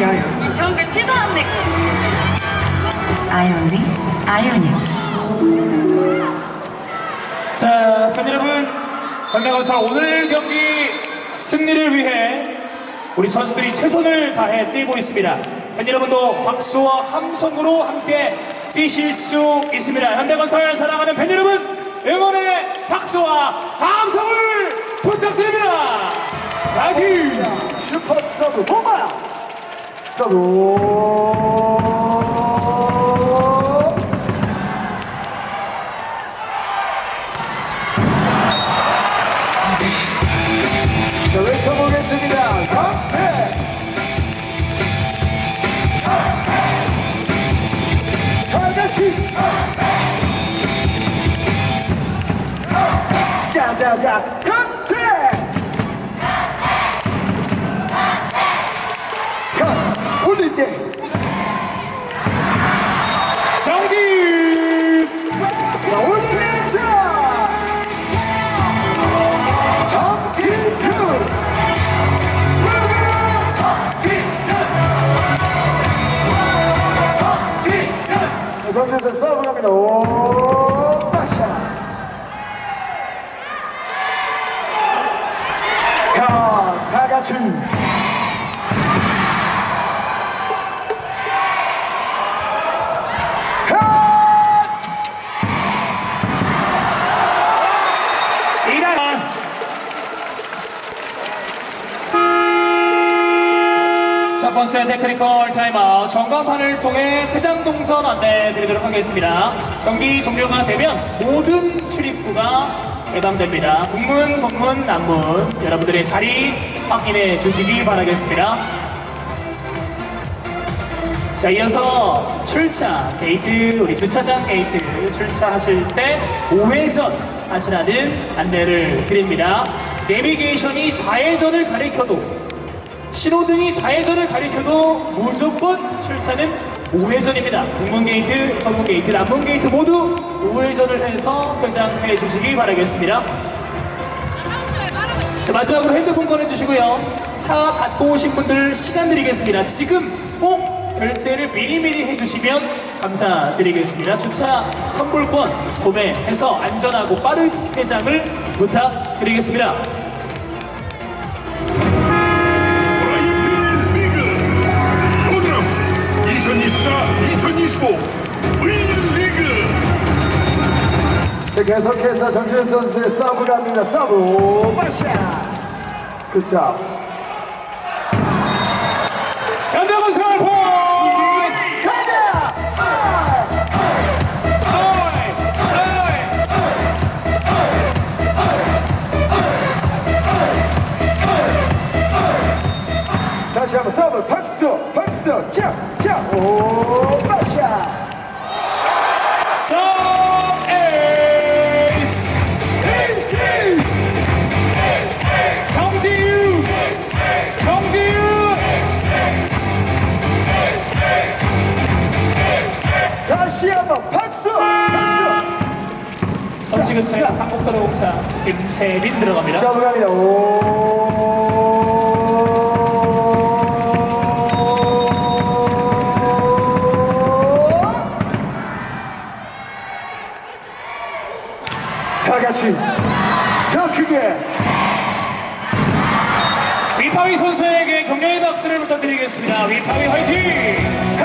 여유. 저게 피도 안 내. 아이오닉, 아이오닉. 자, 팬 여러분, 관광어사 오늘 경기 승리를 위해 우리 선수들이 최선을 다해 뛰고 있습니다. 팬 여러분도 박수와 함성으로 함께 뛰실 수 있습니다. 현대건설 사랑하는 팬 여러분, 응원의 박수와 함성을 부탁드립니다. 파이팅! 슈퍼 서브 모바! 브자 정 번째 테크니컬 타임아웃 전광판을 통해 퇴장 동선 안내 드리도록 하겠습니다. 경기 종료가 되면 모든 출입구가 개방됩니다. 북문, 동문, 남문 여러분들의 자리 확인해 주시기 바라겠습니다. 자, 이어서 출차 게이트, 우리 주차장 게이트 출차하실 때 5회전 하시라는 안내를 드립니다. 내비게이션이 좌회전을 가리켜도 신호등이 좌회전을 가리켜도 무조건 출차는 우회전입니다. 북문 게이트, 서문 게이트, 남문 게이트 모두 우회전을 해서 퇴장해 주시기 바라겠습니다. 자, 마지막으로 핸드폰 꺼내주시고요. 차 갖고 오신 분들 시간 드리겠습니다. 지금 꼭 결제를 미리미리 해주시면 감사드리겠습니다. 주차 선불권 구매해서 안전하고 빠른 퇴장을 부탁드리겠습니다. 자, 계속해서 정진 선수의 서브 갑니다. 서브 그! 가자! 어이! 어이! 다시 한번 서브 박수 박수 짝짝오 박수 박수 선시급체 한국도로 공사 김세빈 들어갑니다. 서브 갑니다 오 다같이 더 크게 위파위 선수에게 격려의 박수를 부탁드리겠습니다. 위파위 화이팅!